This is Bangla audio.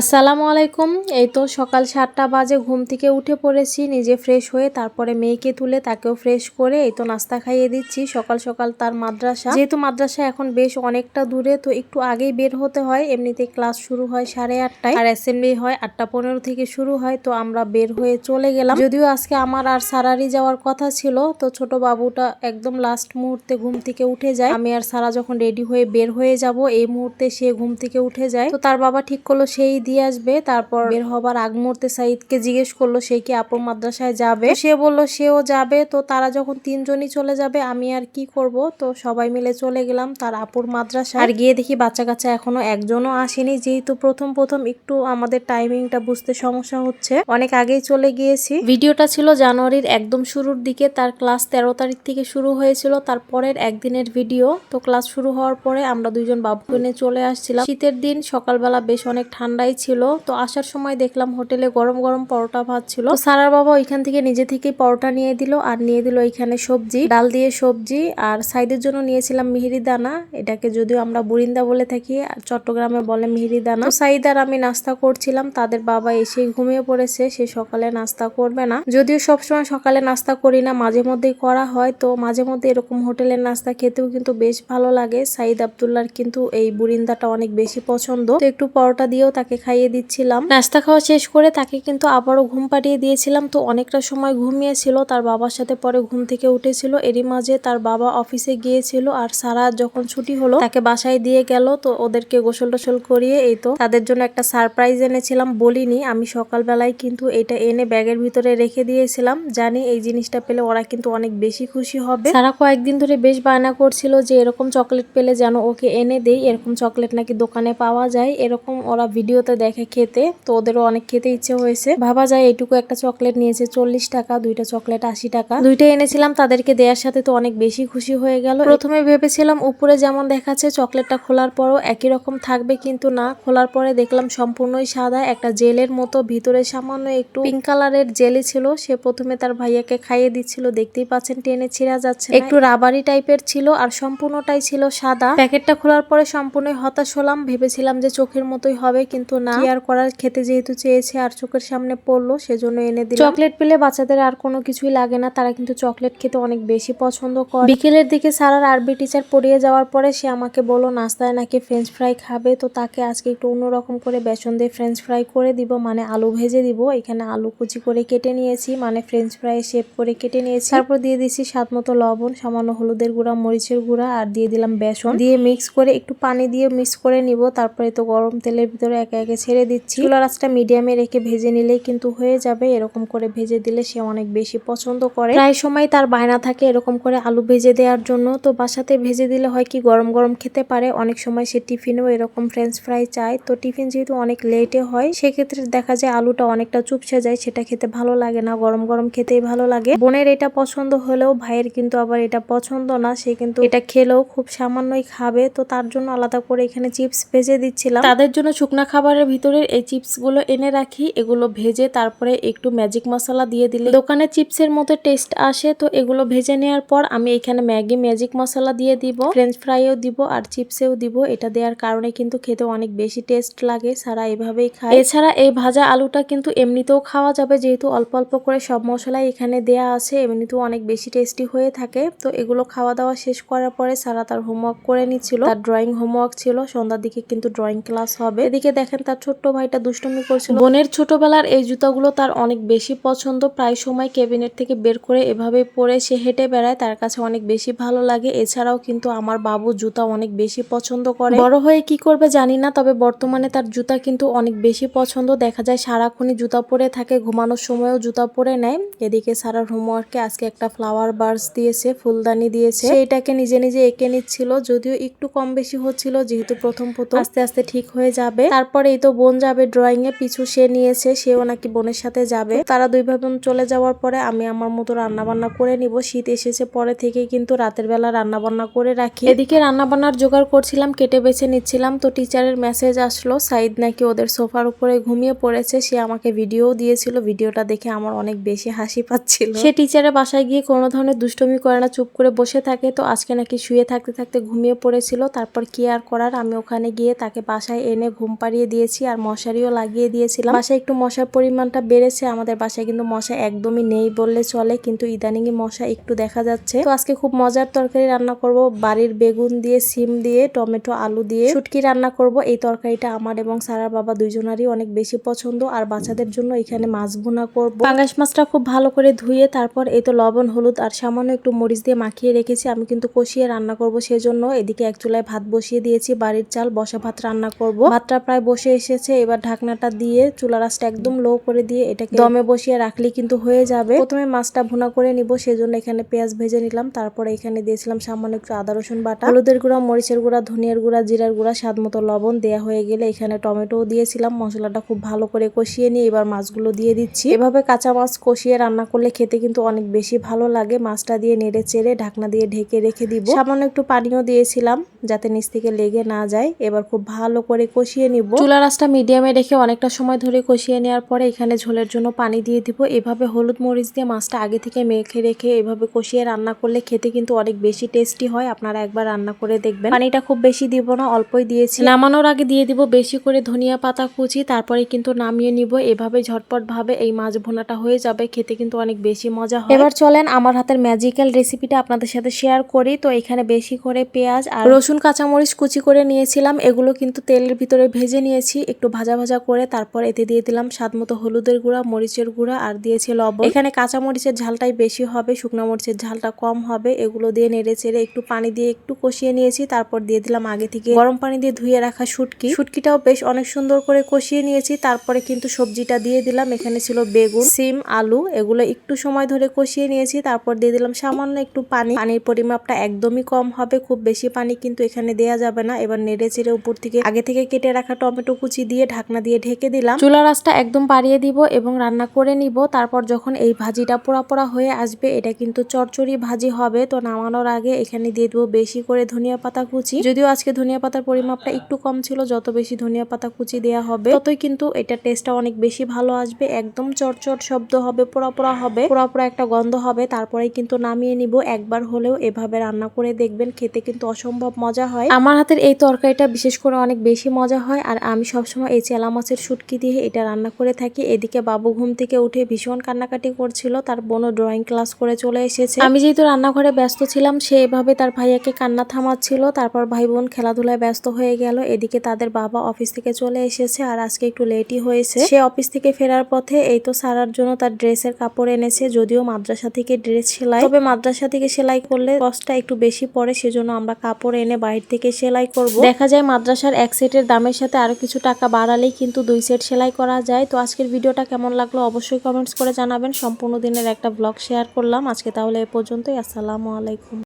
আসসালামু আলাইকুম। এই তো সকাল সাতটা বাজে, ঘুম থেকে উঠে পড়েছি, নিজে ফ্রেশ হয়ে তারপরে মেয়েকে তুলে তাকেও ফ্রেশ করে এই তো নাস্তা খাইয়ে দিচ্ছি। সকাল সকাল তার মাদ্রাসা। যেহেতু মাদ্রাসা এখন বেশ অনেকটা দূরে, তো একটু আগেই বের হতে হয়। এমনিতে ক্লাস শুরু হয় সাড়ে আটটায় আর অ্যাসেম্বলি হয় আটটা পনেরো থেকে শুরু হয়, তো আমরা বের হয়ে চলে গেলাম। যদিও আজকে আমার আর সারারি যাওয়ার কথা ছিল, তো ছোট বাবুটা একদম লাস্ট মুহূর্তে ঘুম থেকে উঠে যায়। আমি আর সারা যখন রেডি হয়ে বের হয়ে যাব, এই মুহূর্তে সে ঘুম থেকে উঠে যায়। তো তার বাবা ঠিক করল, সেই দিয়ে আসবে, তারপর বের হবার আগ মুহূর্তে সাইদকে জিজ্ঞেস করল সে কি আপুর মাদ্রাসায় যাবে? সে বলল, সেও যাবে। তো তারা যখন তিনজনই চলে যাবে, আমি আর কি করব? তো সবাই মিলে চলে গেলাম তার আপুর মাদ্রাসা আর গিয়ে দেখি বাচ্চা কাচ্চা এখনও একজনও আসেনি। যেহেতু প্রথম প্রথম একটু আমাদের টাইমিংটা বুঝতে সমস্যা হচ্ছে, অনেক আগেই চলে গিয়েছি। ভিডিওটা ছিল জানুয়ারির একদম শুরুর দিকে, তার ক্লাস তেরো তারিখ থেকে শুরু হয়েছিল তারপরের একদিনের ভিডিও। তো ক্লাস শুরু হওয়ার পরে আমরা দুইজন বাবুকে নিয়ে চলে আসছিলাম। শীতের দিন সকালবেলা বেশ অনেক ঠান্ডাই ছিল। তো আসার সময় দেখলাম হোটেলে গরম গরম পরোটা ভাত ছিল। সারার বাবা ওইখান থেকে নিজে থেকেই পরোটা নিয়ে দিল আর নিয়ে দিল এখানে সবজি, ডাল দিয়ে সবজি আর সাইদের জন্য নিয়েছিলাম মিহিরি দানা। এটাকে যদিও আমরা বুরিন্দা বলে থাকি, আর চট্টগ্রামে বলে মিহিরি দানা। সাইদ আর আমি নাস্তা করছিলাম। তাদের বাবা এসে ঘুমিয়ে পড়েছে। সে সকালে নাস্তা করবে না। যদিও সবসময় সকালে নাস্তা করি না, মাঝে মধ্যেই করা হয়। তো মাঝে মধ্যে এরকম হোটেলের নাস্তা খেতেও কিন্তু বেশ ভালো লাগে। সাইদ আবদুল্লার কিন্তু এই বুরিন্দাটা অনেক বেশি পছন্দ। তো একটু পরোটা দিয়েও তাকে খাইয়ে দিচ্ছিলাম। নাস্তা খাওয়া শেষ করে তাকে কিন্তু আবারও ঘুম পাড়িয়ে দিয়েছিলাম। তো অনেকটা সময় ঘুমিয়েছিল, তার বাবার সাথে পরে ঘুম থেকে উঠেছিল। এরই মাঝে তার বাবা অফিসে গিয়েছিল আর সারা যখন ছুটি হলো, তাকে বাসায় দিয়ে গেল। তো ওদেরকে গোসল টোসল করিয়ে এই তো তাদের জন্য একটা সারপ্রাইজ এনেছিলাম। বলিনি, আমি সকালবেলায় কিন্তু এটা এনে ব্যাগের ভিতরে রেখে দিয়েছিলাম। জানি এই জিনিসটা পেলে ওরা কিন্তু অনেক বেশি খুশি হবে। সারা কয়েকদিন ধরে বেশ বায়না করছিল যে এরকম চকলেট পেলে যেন ওকে এনে দেই। এরকম চকলেট নাকি দোকানে পাওয়া যায়, এরকম ওরা ভিডিওতে দেখে খেতে, তো ওদেরও অনেক খেতে ইচ্ছে হয়েছে। ভাবা যায় এটুকু একটা চকলেট নিয়েছে, চল্লিশ টাকা, দুইটা চকলেট আশি টাকা। দুইটা এনেছিলাম, তাদেরকে দেওয়ার সাথে তো অনেক বেশি খুশি হয়ে গেল। প্রথমে ভেবেছিলাম উপরে যেমন দেখাচ্ছে, চকলেটটা খোলার পরও একই রকম থাকবে, কিন্তু না। খোলার পরে দেখলাম সম্পূর্ণই সাদা, একটা জেলের মতো, ভিতরে সামান্য একটু পিঙ্ক কালারের জেলি ছিল। সে প্রথমে তার ভাইয়াকে খাইয়ে দিচ্ছিল, দেখতেই পাচ্ছেন টেনে ছিঁড়া যাচ্ছে একটু রাবারি টাইপের ছিল আর সম্পূর্ণটাই ছিল সাদা। প্যাকেটটা খোলার পরে সম্পূর্ণই হতাশ হলাম, ভেবেছিলাম যে চোখের মতোই হবে, কিন্তু না। কি আর করার? খেতে যেহেতু চেয়েছে আর চোখের সামনে পড়ল সেজন্য এনে দিল চকলেট পেলে বাচ্চাদের আর কোনো কিছুই লাগে না। তারা কিন্তু চকলেট খেতে অনেক বেশি পছন্দ করে। বিকেলের দিকে সারার আরবি টিচার পড়িয়ে যাওয়ার পরে সে আমাকে বলো নাস্তায় নাকি ফ্রেঞ্চ ফ্রাই খাবে? তো তাকে আজকে একটু অন্যরকম করে বেসন দিয়ে ফ্রেঞ্চ ফ্রাই করে দিব মানে আলু ভেজে দিব। এখানে আলু কুচি করে কেটে নিয়েছি মানে ফ্রেঞ্চ ফ্রাই শেপ করে কেটে নিয়েছি। তারপর দিয়ে দিয়েছি স্বাদ মতো লবণ সামান্য হলুদের গুঁড়া মরিচের গুঁড়া আর দিয়ে দিলাম বেসন। দিয়ে মিক্স করে একটু পানি দিয়ে মিক্স করে নিব। তারপরে তো গরম তেলের ভিতরে একে একে ছেড়ে দিচ্ছি। চুলার আঁচটা মিডিয়ামে রেখে ভেজে নিলেই কিন্তু হয়ে যাবে। এরকম করে ভেজে দিলে সে অনেক বেশি পছন্দ করে। প্রায় সময় তার বায়না থাকে এরকম করে আলু ভেজে দেওয়ার জন্য। তো বাসাতে ভেজে দিলে হয় কি, গরম গরম খেতে পারে। অনেক সময় সে টিফিনেও এরকম ফ্রেঞ্চ ফ্রাই চায়। তো টিফিন যেহেতু অনেক লেটে হয়, সেক্ষেত্রে দেখা যায় আলুটা অনেকটা চুপসে যায়। সেটা খেতে ভালো লাগে না, গরম গরম খেতেই ভালো লাগে। বোনের এটা পছন্দ হলেও ভাইয়ের কিন্তু আবার এটা পছন্দ না। সে কিন্তু এটা খেলেও খুব সামান্যই খাবে। তো তার জন্য আলাদা করে এখানে চিপস ভেজে দিচ্ছিলাম। তাদের জন্য শুকনা খাবারের ভিতরে এই চিপসগুলো এনে রাখি, এগুলো ভেজে তারপরে একটু ম্যাজিক মশলা দিয়ে দিলে দোকানে চিপসের মতো টেস্ট আসে। তো এগুলো ভেজে নেওয়ার পর আমি এখানে ম্যাগি ম্যাজিক মশলা দিয়ে দিব ফ্রেঞ্চ ফ্রাইও দিব আর চিপসেও দিব। এটা দেওয়ার কারণে কিন্তু খেতে অনেক বেশি টেস্ট লাগে, সারা এভাবেই খায় এছাড়া এই ভাজা আলুটা কিন্তু এমনিতেও খাওয়া যাবে, যেহেতু অল্প অল্প করে সব মশলাই এখানে দেয়া আছে, এমনিতেও অনেক বেশি টেস্টি হয়ে থাকে। তো এগুলো খাওয়া দাওয়া শেষ করার পরে সারা তার হোমওয়ার্ক করে নিচ্ছিল। তার ড্রয়িং হোমওয়ার্ক ছিল, সন্ধ্যার দিকে কিন্তু ড্রয়িং ক্লাস হবে। এদিকে দেখেন তার ছোট্ট ভাইটা দুষ্টুমি করছিল। বোনের ছোটবেলার এই জুতাগুলো তার অনেক বেশি পছন্দ। প্রায় সময় ক্যাবিনেট থেকে বের করে এভাবে পরে সে হেঁটে বেড়ায়। তার কাছে অনেক বেশি ভালো লাগে। এছাড়াও কিন্তু আমার বাবু জুতা অনেক বেশি পছন্দ করে। বড় হয়ে কি করবে জানি না, তবে বর্তমানে তার জুতা কিন্তু অনেক বেশি পছন্দ। দেখা যায় সারাক্ষণই জুতা পরে থাকে, ঘুমানোর সময়ও জুতা পরে নেয়। এদিকে সারার হোমওয়ার্কে আজকে একটা ফ্লাওয়ার বার্স দিয়েছে, ফুলদানি দিয়েছে। এটাকে নিজে নিজে এঁকে নিচ্ছিল, যদিও একটু কম বেশি হচ্ছিল, যেহেতু প্রথম প্রথম আস্তে আস্তে ঠিক হয়ে যাবে। তারপরে এই তো বোন যাবে ড্রয়িং এ, পিছু সে নিয়েছে, সেও নাকি বোনের সাথে যাবে। তারা দুই ভাই বোন চলে যাওয়ার পরে আমি আমার মতো রান্না বান্না করে নিব। শীত এসেছে পরে থেকে কিন্তু রাতের বেলা রান্না বান্না করে রাখি। এদিকে রান্না বান্নার জোগাড় করছিলাম, কেটে বেছে নিচ্ছিলাম। তো টিচারের মেসেজ আসলো সাইদ নাকি ওদের সোফার উপরে ঘুমিয়ে পড়েছে। সে আমাকে ভিডিও দিয়েছিল। ভিডিওটা দেখে আমার অনেক বেশি হাসি পাচ্ছিল। সে টিচারের বাসায় গিয়ে কোনো ধরনের দুষ্টমি করে না, চুপ করে বসে থাকে। তো আজকে নাকি শুয়ে থাকতে থাকতে ঘুমিয়ে পড়েছিল। তারপর কি আর করার? আমি ওখানে গিয়ে তাকে বাসায় এনে ঘুম পাড়িয়ে দিয়ে দিয়েছি আর মশারিও লাগিয়ে দিয়েছিলাম। বাসায় একটু মশার পরিমাণটা বেড়েছে, আমাদের বাসায় কিন্তু মশা একদমই নেই বললে চলে, কিন্তু ইদানিং মশা একটু দেখা যাচ্ছে। তো আজকে খুব মজার তরকারি রান্না করব। বাড়ির বেগুন দিয়ে, সিম দিয়ে, টমেটো, আলু দিয়ে। শুটকি রান্না করব। এই তরকারিটা আমার এবং সারার বাবা দুইজনারই অনেক বেশি পছন্দ। আর বাচ্চাদের জন্য এখানে মাছ ভুনা করব। পাঙ্গাস মাছটা খুব ভালো করে ধুয়ে তারপর এই তো লবণ, হলুদ আর সামান্য একটু মরিচ দিয়ে মাখিয়ে রেখেছি। আমি কিন্তু কষিয়ে রান্না করব সেজন্য। এদিকে এক চুলায় ভাত বসিয়ে দিয়েছি। বাড়ির চাল, বসা ভাত রান্না করব। ভাতটা প্রায় বসে এসেছে, এবার ঢাকনাটা দিয়ে চুলা রাসটা একদম লো করে দিয়ে এটাকে দমে বসিয়ে রাখলে কিন্তু হয়ে যাবে। প্রথমে মাছটা ভুনা করে নিব, সেজন্য এখানে পেঁয়াজ ভেজে নিলাম। তারপরে এখানে দিয়েছিলাম সামান্য একটু আদা, রসুন বাটা। হলুদের গুঁড়া, মরিচের গুঁড়া, ধনিয়ার গুঁড়া, জিরার গুঁড়া, স্বাদ মতো লবণ দেওয়া হয়ে গেলে এখানে টমেটো দিয়েছিলাম। মশলাটা খুব ভালো করে কষিয়ে নিয়ে এবার মাছগুলো দিয়ে দিচ্ছি। এভাবে কাঁচা মাছ কষিয়ে রান্না করলে খেতে কিন্তু অনেক বেশি ভালো লাগে। মাছটা দিয়ে নেড়ে চেড়ে ঢাকনা দিয়ে ঢেকে রেখে দিব। সামান্য একটু পানিও দিয়েছিলাম যাতে নিচ থেকে লেগে না যায়। এবার খুব ভালো করে কষিয়ে নিব। চুলা রাসটা মিডিয়ামে রেখে অনেকটা সময় ধরে কষিয়ে নেওয়ার পরে এখানে ঝোলের জন্য পানি দিয়ে দিব। এভাবে হলুদ মরিচ দিয়ে মাছটা আগে থেকে মেখে রেখে এভাবে কষিয়ে রান্না করলে খেতে কিন্তু অনেক বেশি টেস্টি হয়। আপনারা একবার রান্না করে দেখবেন। পানিটা খুব বেশি দিব না, অল্পই দিয়েছি। নামানোর আগে দিয়ে দিব বেশি করে ধনিয়া পাতা কুচি, তারপরে কিন্তু নামিয়ে নিব। এভাবে ঝটপট ভাবে এই মাছ ভোনাটা হয়ে যাবে, খেতে কিন্তু অনেক বেশি মজা হয়। এবার চলেন আমার হাতের ম্যাজিক্যাল রেসিপিটা আপনাদের সাথে শেয়ার করি। তো এখানে বেশি করে পেঁয়াজ আর রসুন, কাঁচামরিচ কুচি করে নিয়েছিলাম। এগুলো কিন্তু তেলের ভিতরে ভেজে নিয়েছি। একটু ভাজা ভাজা করে তারপর এতে দিয়ে দিলাম স্বাদ মতো হলুদের গুঁড়া, মরিচের গুঁড়া আর দিয়েছি লবণ। এখানে কাঁচা মরিচের ঝালটাই বেশি হবে, শুকনো মরিচের ঝালটা কম হবে। এগুলো দিয়ে নেড়ে চেড়ে একটু পানি দিয়ে একটু কষিয়ে নিয়েছি, তারপর দিয়ে দিলাম আগে থেকে গরম পানি দিয়ে ধুয়ে রাখা শুটকি। শুটকিটাও বেশ অনেক সুন্দর করে কষিয়ে নিয়েছি, তারপরে কিন্তু সবজিটা দিয়ে দিলাম। এখানে ছিল বেগুন, সিম, আলু, এগুলো একটু সময় ধরে কষিয়ে নিয়েছি, তারপর দিয়ে দিলাম সামান্য একটু পানি। পানির পরিমাপটা একদমই কম হবে, খুব বেশি পানি কিন্তু এখানে দেয়া যাবে না। এবার নেড়ে চেড়ে উপর থেকে আগে থেকে কেটে রাখা টমেটো কুচি দিয়ে ঢাকনা দিয়ে ঢেকে দিলাম। চুলা রাসটা একদম বাড়িয়ে দিব এবং রান্না করে নিব। তারপর যখন এই ভাজিটা পোড়া পোড়া হয়ে আসবে, এটা কিন্তু চরচড়ি ভাজি হবে। তো নামানোর আগে এখানে দিয়ে দেবো বেশি করে ধনিয়া পাতা কুচি। যদিও আজকে ধনিয়া পাতার পরিমাপটা একটু কম ছিল, যত বেশি ধনিয়া পাতা কুচি দেওয়া হবে, ততই কিন্তু এটা টেস্টটা অনেক বেশি ভালো আসবে। একদম চটচট শব্দ হবে, পোড়া পোড়া হবে, পোড়া পোড়া একটা গন্ধ হবে। তারপরেই কিন্তু নামিয়ে নিব। একবার হলেও এভাবে রান্না করে দেখবেন, খেতে কিন্তু অসম্ভব মজা হয়। আমার হাতের এই তরকারিটা বিশেষ করে অনেক বেশি মজা হয়। আর আমি সবসময় এই চেলা মাছের শুটকি দিয়ে এটা রান্না করে থাকি। এদিকে বাবু ঘুম থেকে উঠে ভীষণ কান্নাকাটি করছিল, তার বোনও ড্রয়িং ক্লাস করে চলে এসেছে। আমি যেহেতু রান্নাঘরে ব্যস্ত ছিলাম সে এভাবে তার ভাইয়াকে কান্না থামাচ্ছিল, তারপর ভাই বোন খেলাধুলায় ব্যস্ত হয়ে গেল। এদিকে তাদের বাবা অফিস থেকে চলে এসেছে আর আজকে একটু লেটই হয়েছে। সে অফিস থেকে ফেরার পথে এই তো সারার জন্য তার ড্রেসের কাপড় এনেছে, যদিও মাদ্রাসা থেকে ড্রেস সেলাই। তবে মাদ্রাসা থেকে সেলাই করলে কষ্টটা একটু বেশি পড়ে, সেজন্য আমরা কাপড় এনে বাইরে থেকে সেলাই করব। দেখা যায় মাদ্রাসার এক সেটের দামের সাথে আরও কিছু টাকা বাড়ালেই কিন্তু দুই সেট সেলাই করা যায়। তো আজকের ভিডিওটা কেমন লাগল অবশ্যই কমেন্টস করে জানাবেন। সম্পূর্ণ দিনের একটা ব্লগ শেয়ার করলাম। আজকে তাহলে এ পর্যন্তই। আসসালামু আলাইকুম।